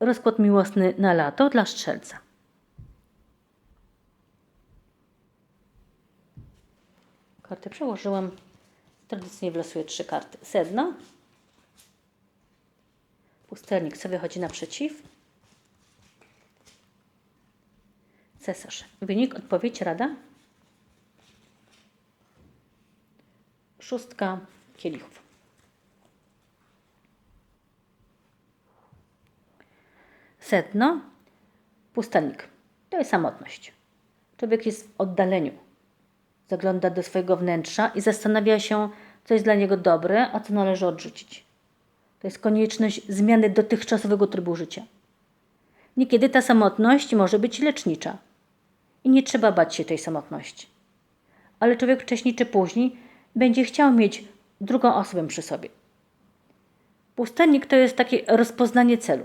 Rozkład miłosny na lato dla strzelca. Karty przełożyłam. Tradycyjnie wylosuję trzy karty. Sedno. Pustelnik, co wychodzi naprzeciw. Cesarz. Wynik, odpowiedź, rada. Szóstka kielichów. Sedno. Pustelnik. To jest samotność. Człowiek jest w oddaleniu. Zagląda do swojego wnętrza i zastanawia się, co jest dla niego dobre, a co należy odrzucić. To jest konieczność zmiany dotychczasowego trybu życia. Niekiedy ta samotność może być lecznicza i nie trzeba bać się tej samotności. Ale człowiek wcześniej czy później będzie chciał mieć drugą osobę przy sobie. Pustelnik to jest takie rozpoznanie celu.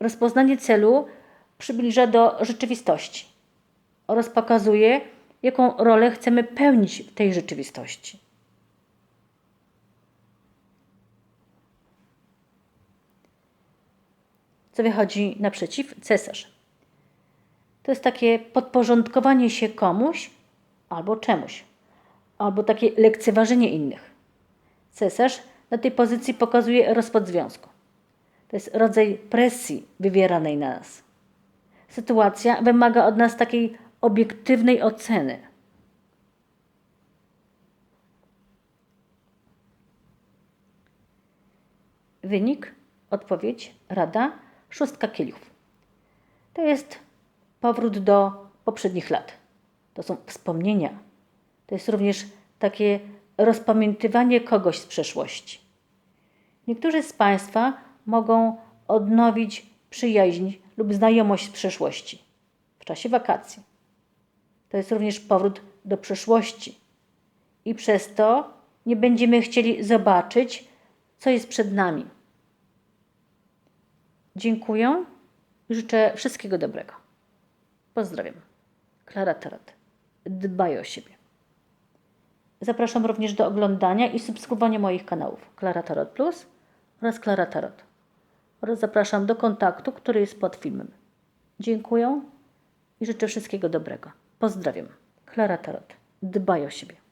Rozpoznanie celu przybliża do rzeczywistości oraz pokazuje, jaką rolę chcemy pełnić w tej rzeczywistości. Co wychodzi naprzeciw? Cesarz. To jest takie podporządkowanie się komuś albo czemuś, albo takie lekceważenie innych. Cesarz na tej pozycji pokazuje rozpad związku. To jest rodzaj presji wywieranej na nas. Sytuacja wymaga od nas takiej obiektywnej oceny. Wynik, odpowiedź, rada, szóstka kielichów. To jest powrót do poprzednich lat. To są wspomnienia. To jest również takie rozpamiętywanie kogoś z przeszłości. Niektórzy z Państwa mogą odnowić przyjaźń lub znajomość z przeszłości w czasie wakacji. To jest również powrót do przeszłości. I przez to nie będziemy chcieli zobaczyć, co jest przed nami. Dziękuję i życzę wszystkiego dobrego. Pozdrawiam. Klara Tarot. Dbaj o siebie. Zapraszam również do oglądania i subskrybowania moich kanałów Klara Tarot Plus oraz Klara Tarot. Oraz zapraszam do kontaktu, który jest pod filmem. Dziękuję i życzę wszystkiego dobrego. Pozdrawiam. Klara Tarot. Dbaj o siebie.